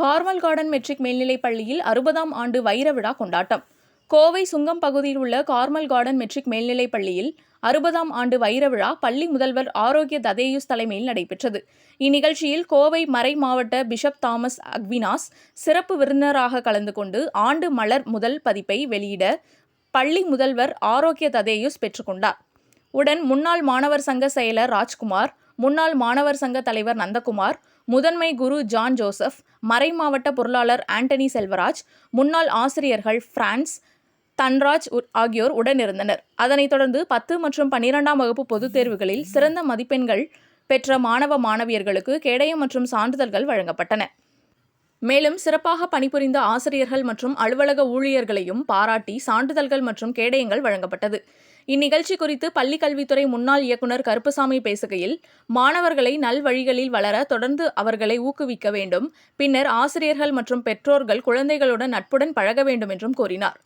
Carmel garden matric மேல்நிலைப் பள்ளியில் அறுபதாம் ஆண்டு வைர விழா கொண்டாட்டம். கோவை சுங்கம் பகுதியில் உள்ள கார்மல் கார்டன் மெட்ரிக் மேல்நிலைப் பள்ளியில் அறுபதாம் ஆண்டு வைர விழா பள்ளி முதல்வர் ஆரோக்கிய ததேயுஸ் தலைமையில் நடைபெற்றது. இந்நிகழ்ச்சியில் கோவை மறை மாவட்ட பிஷப் தாமஸ் அக்வினாஸ் சிறப்பு விருந்தினராக கலந்து கொண்டு ஆண்டு மலர் முதல் பதிப்பை வெளியிட பள்ளி முதல்வர் ஆரோக்கிய ததேயுஸ் பெற்றுக்கொண்டார். உடன் முன்னாள் மாணவர் சங்க செயலர் ராஜ்குமார் முன்னாள் மாணவர் சங்க தலைவர் நந்தகுமார் முதன்மை குரு ஜான் ஜோசப் மறை மாவட்ட பொருளாளர் ஆண்டனி செல்வராஜ் முன்னாள் ஆசிரியர்கள் பிரான்ஸ் தன்ராஜ் ஆகியோர் உடனிருந்தனர். அதனைத் தொடர்ந்து பத்து மற்றும் பன்னிரெண்டாம் வகுப்பு பொதுத் தேர்வுகளில் சிறந்த மதிப்பெண்கள் பெற்ற மாணவ மாணவியர்களுக்கு கேடயம் மற்றும் சான்றிதழ்கள் வழங்கப்பட்டன. மேலும் சிறப்பாக பணிபுரிந்த ஆசிரியர்கள் மற்றும் அலுவலக ஊழியர்களையும் பாராட்டி சான்றிதழ்கள் மற்றும் கேடயங்கள் வழங்கப்பட்டது. இந்நிகழ்ச்சி குறித்து பள்ளிக் கல்வித்துறை முன்னாள் இயக்குநர் கருப்பசாமி பேசுகையில் மாணவர்களை நல்வழிகளில் வளர தொடர்ந்து அவர்களை ஊக்குவிக்க வேண்டும். பின்னர் ஆசிரியர்கள் மற்றும் பெற்றோர்கள் குழந்தைகளுடன் நட்புடன் பழக வேண்டும் என்றும் கூறினார்.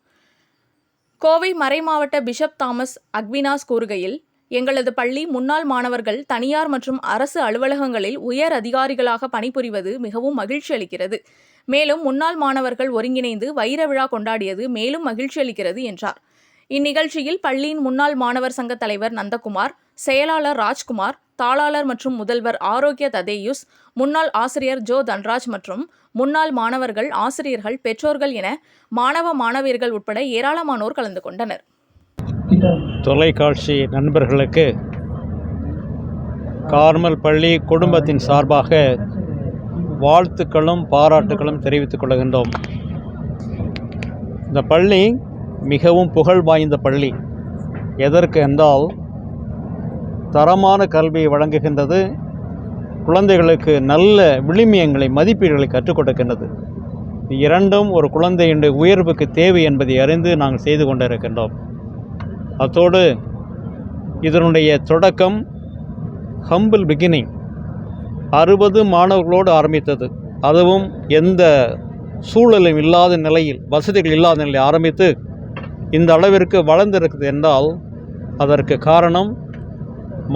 கோவை மறைமாவட்ட பிஷப் தாமஸ் அக்வினாஸ் கூறுகையில் எங்களது பள்ளி முன்னாள் மாணவர்கள் தனியார் மற்றும் அரசு அலுவலகங்களில் உயர் அதிகாரிகளாக பணிபுரிவது மிகவும் மகிழ்ச்சி அளிக்கிறது. மேலும் முன்னாள் மாணவர்கள் ஒருங்கிணைந்து வைர விழா கொண்டாடியது மேலும் மகிழ்ச்சி அளிக்கிறது என்றார். இந்நிகழ்ச்சியில் பள்ளியின் முன்னாள் மாணவர் சங்க தலைவர் நந்தகுமார் செயலாளர் ராஜ்குமார் தாளாளர் மற்றும் முதல்வர் ஆரோக்கிய ததேயுஸ் முன்னாள் ஆசிரியர் ஜோ தன்ராஜ் மற்றும் முன்னாள் மாணவர்கள் ஆசிரியர்கள் பெற்றோர்கள் என மாணவ மாணவியர்கள் உட்பட ஏராளமானோர் கலந்து கொண்டனர். தொலைக்காட்சி நண்பர்களுக்கு கார்மல் பள்ளி குடும்பத்தின் சார்பாக வாழ்த்துக்களும் பாராட்டுகளும் தெரிவித்துக் கொள்கின்றோம். இந்த பள்ளி மிகவும் புகழ் வாய்ந்த பள்ளி. எதற்கு என்றால் தரமான கல்வியை வழங்குகின்றது குழந்தைகளுக்கு நல்ல விளிமியங்களை மதிப்பீடுகளை கற்றுக் கொடுக்கின்றது. இரண்டும் ஒரு குழந்தையுடைய உயர்வுக்கு தேவை என்பதை அறிந்து நாங்கள் செய்து கொண்டிருக்கின்றோம். அத்தோடு இதனுடைய தொடக்கம் ஹம்பிள் பிகினிங் அறுபது மாணவர்களோடு ஆரம்பித்தது. அதுவும் எந்த சூழலும் இல்லாத நிலையில் வசதிகள் இல்லாத நிலையில் ஆரம்பித்து இந்த அளவிற்கு வளர்ந்திருக்குது என்றால் அதற்கு காரணம்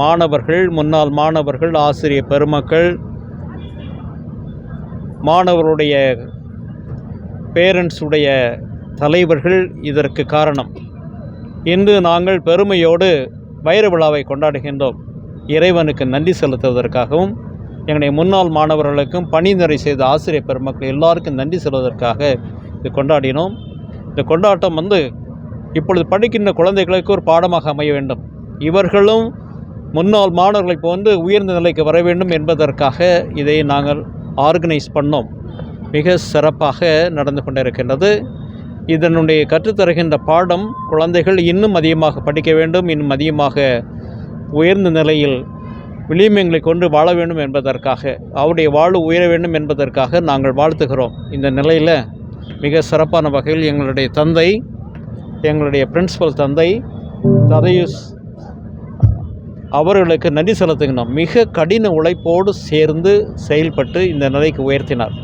மாணவர்கள் முன்னாள் மாணவர்கள் ஆசிரியர் பெருமக்கள் மாணவருடைய பேரண்ட்ஸுடைய தலைவர்கள் இதற்கு காரணம். இன்று நாங்கள் பெருமையோடு வைர விழாவை கொண்டாடுகின்றோம். இறைவனுக்கு நன்றி செலுத்துவதற்காகவும் எங்களுடைய முன்னாள் மாணவர்களுக்கும் பணி நிறை செய்த ஆசிரியர் பெருமக்கள் எல்லாருக்கும் நன்றி செல்வதற்காக இது கொண்டாடினோம். இந்த கொண்டாட்டம் வந்து இப்பொழுது படிக்கின்ற குழந்தைகளுக்கு ஒரு பாடமாக அமைய வேண்டும். இவர்களும் முன்னாள் மாணவர்களைப் போன்று உயர்ந்த நிலைக்கு வர வேண்டும் என்பதற்காக இதை நாங்கள் ஆர்கனைஸ் பண்ணோம். மிக சிறப்பாக நடந்து கொண்டிருக்கின்றது. இதனுடைய கற்றுத்தருகின்ற பாடம் குழந்தைகள் இன்னும் அதிகமாக படிக்க வேண்டும் இன்னும் அதிகமாக உயர்ந்த நிலையில் விளிமியங்களை கொண்டு வாழ வேண்டும் என்பதற்காக அவருடைய வாழ்வு உயர வேண்டும் என்பதற்காக நாங்கள் வாழ்த்துகிறோம். இந்த நிலையில் மிக சிறப்பான வகையில் எங்களுடைய தந்தை எங்களுடைய பிரின்சிபல் தந்தை ததையுஸ் அவர்களுக்கு நன்றி செலுத்துகிறோம். மிக கடின உழைப்போடு சேர்ந்து செயல்பட்டு இந்த நிலைக்கு உயர்த்தினார்.